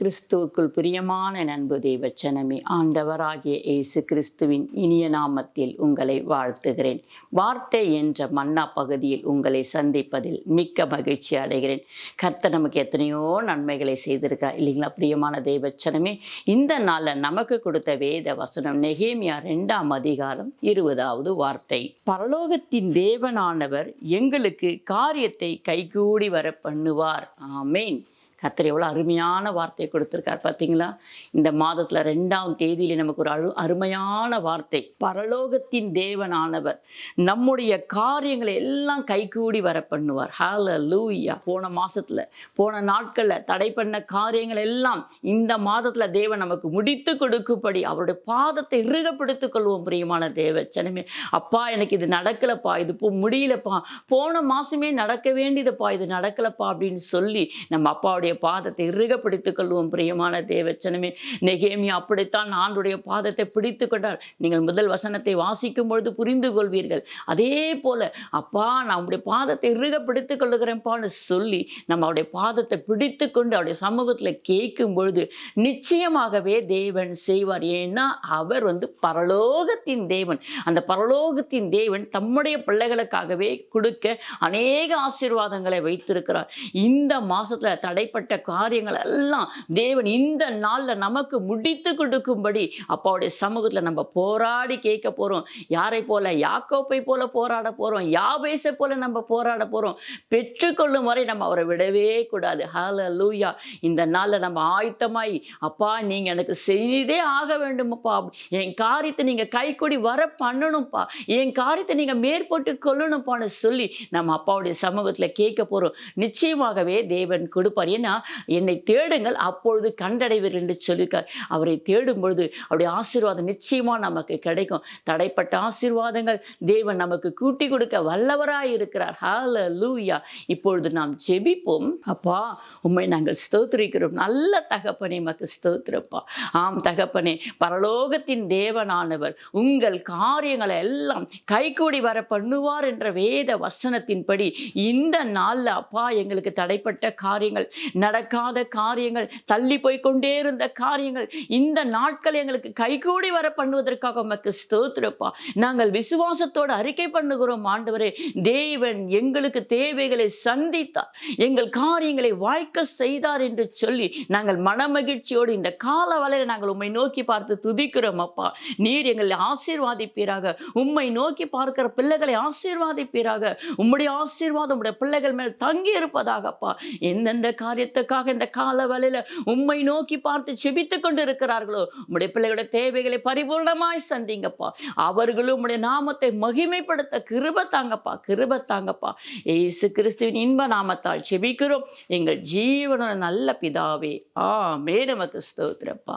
கிறிஸ்துவுக்குள் பிரியமான நண்பு தேவச்சனமே ஆண்டவராகிய இயேசு கிறிஸ்துவின் இனிய நாமத்தில் உங்களை வாழ்த்துகிறேன். வார்த்தை என்ற மன்னா பகுதியில் உங்களை சந்திப்பதில் மிக்க மகிழ்ச்சி அடைகிறேன். கர்த்தர் நமக்கு எத்தனையோ நன்மைகளை செய்திருக்கா இல்லைங்களா? பிரியமான தேவச்சனமே இந்த நாளில் நமக்கு கொடுத்த வேத வசனம் நெகேமியா ரெண்டாம் அதிகாரம் இருபதாவது வார்த்தை. பரலோகத்தின் தேவனானவர் எங்களுக்கு காரியத்தை கைகூடி வர பண்ணுவார் ஆமேன். கர்த்தர் எவ்வளோ அருமையான வார்த்தையை கொடுத்துருக்கார் பார்த்தீங்களா? இந்த மாதத்தில் ரெண்டாம் தேதியில் நமக்கு ஒரு அழு அருமையான வார்த்தை. பரலோகத்தின் தேவனானவர் நம்முடைய காரியங்களை எல்லாம் கைகூடி வர பண்ணுவார் ஹால லூயா போன மாசத்துல போன நாட்களில் தடை பண்ண காரியங்கள் எல்லாம் இந்த மாதத்தில் தேவன் நமக்கு முடித்து கொடுக்கும்படி அவருடைய பாதத்தை இறுகப்படுத்திக் கொள்வோம் பிரியமான தேவ சனமே அப்பா எனக்கு இது நடக்கலப்பா இது போ முடியலப்பா. போன மாசமே நடக்க வேண்டியதுப்பா இது நடக்கலப்பா அப்படின்னு சொல்லி நம்ம அப்பாவுடைய பாதத்தை இறுகப்பிடித்துக் கொள்வோம் பிரியமான தேவச்சனமே நெகேமி அப்படித்தான் ஆண்டுடைய பாதத்தை பிடித்து கொண்டார். நீங்கள் முதல் வசனத்தை வாசிக்கும் பொழுது புரிந்து கொள்வீர்கள். அதே போல அப்பா நான் உடைய பாதத்தை இறுகப்பிடித்துக் கொள்ளுகிறேன்ப்பான்னு சொல்லி நம்ம அவருடைய பாதத்தை பிடித்து கொண்டு அவருடைய சமூகத்தில் கேட்கும் பொழுது நிச்சயமாகவே தேவன் செய்வார். ஏன்னா அவர் வந்து பரலோகத்தின் தேவன். அந்த பரலோகத்தின் தேவன் தம்முடைய பிள்ளைகளுக்காகவே கொடுக்க அநேக ஆசீர்வாதங்களை வைத்திருக்கிறார். இந்த மாசத்துல தடைப்பட்ட காரியங்கள் எல்லாம் தேவன் இந்த நாளில் நமக்கு முடித்து கொடுக்கும்படி அப்பாவுடைய சமூகத்தில் நம்ம போராடி கேட்க போகிறோம் யாரை போல? யாக்கோப்பை போல போராட போகிறோம் யாபேசை போல நம்ம போராட போகிறோம் பெற்றுக்கொள்ளும் வரை நம்ம அவரை விடவே கூடாது. ஹல லூயா இந்த நாளில் நம்ம ஆயத்தமாய் அப்பா நீங்கள் எனக்கு செய்தே ஆக வேண்டுமப்பா. என் காரியத்தை நீங்கள் கைக்கூடி வர பண்ணணும்ப்பா. என் காரியத்தை நீங்கள் மேற்பட்டு கொள்ளணும்ப்பான்னு சொல்லி நம்ம அப்பாவுடைய சமூகத்தில் கேட்க போகிறோம் நிச்சயமாகவே தேவன் கொடுப்பார். ஏன்னா என்னை தேடுங்கள் அப்பொழுது கண்டடைவீர்கள் என்று சொல்லியிருக்கார். அவரை தேடும் பொழுது அவருடைய ஆசீர்வாதம் நிச்சயமா நமக்கு கிடைக்கும். தடைப்பட்ட ஆசீர்வாதங்கள் தேவன் நமக்கு கூட்டி கொடுக்க வல்லவராய் இருக்கிறார். ஹால லூயா இப்பொழுது நாம் ஜெபிப்போம். அப்பா உண்மை நாங்கள் ஸ்தோத்திரிக்கிறோம். நல்ல தகப்பனே மக்கு ஸ்தோத்திரப்பா. ஆம் தகப்பனே பரலோகத்தின் தேவனானவர் உங்கள் காரியங்களை எல்லாம் கைகூடி வர பண்ணுவார் என்ற வேத வசனத்தின்படி இந்த நாளில் அப்பா எங்களுக்கு தடைப்பட்ட காரியங்கள் நடக்காத காரியங்கள் தள்ளி போய் கொண்டே இருந்த காரியங்கள் இந்த நாட்கள் எங்களுக்கு கைகூடி வர பண்ணுவதற்காக உமக்கு ஸ்தோத்திரப்பா. நாங்கள் விசுவாசத்தோடு அறிக்கை பண்ணுகிறோம் ஆண்டவரே. தேவன் எங்களுக்கு தேவைகளை சந்தித்தார். எங்கள் காரியங்களை வாய்க்க செய்தார் என்று சொல்லி நாங்கள் மனமகிழ்ச்சியோடு இந்த கால வலையில் நாங்கள் உம்மை நோக்கி பார்த்து துதிக்கிறோம் அப்பா. நீர் எங்களை ஆசீர்வாதிப்பீராக. உம்மை நோக்கி பார்க்கிற பிள்ளைகளை ஆசீர்வாதிப்பீராக. உம்முடைய ஆசீர்வாதம் உம்முடைய பிள்ளைகள் மேல் தங்கி இருப்பதாகப்பா எந்தெந்த காரியத்துக்காக இந்த கால வலையில் உம்மை நோக்கி பார்த்து செபித்து கொண்டு இருக்கிறார்களோ உங்களுடைய பிள்ளைகளோட தேவைகளை பரிபூர்ணமாய் சந்திங்கப்பா. அவர்களும் உங்களுடைய நாமத்தை மகிமைப்படுத்த கிருப தாங்கப்பா கிருப தாங்கப்பா. ஏசு கிறிஸ்துவின் இன்ப நாமத்தால் செபிக்கிறோம். எங்கள் ஜீவனோட நல்ல பிதாவே ஆ நமக்கு ஸ்தோத்திரப்பா.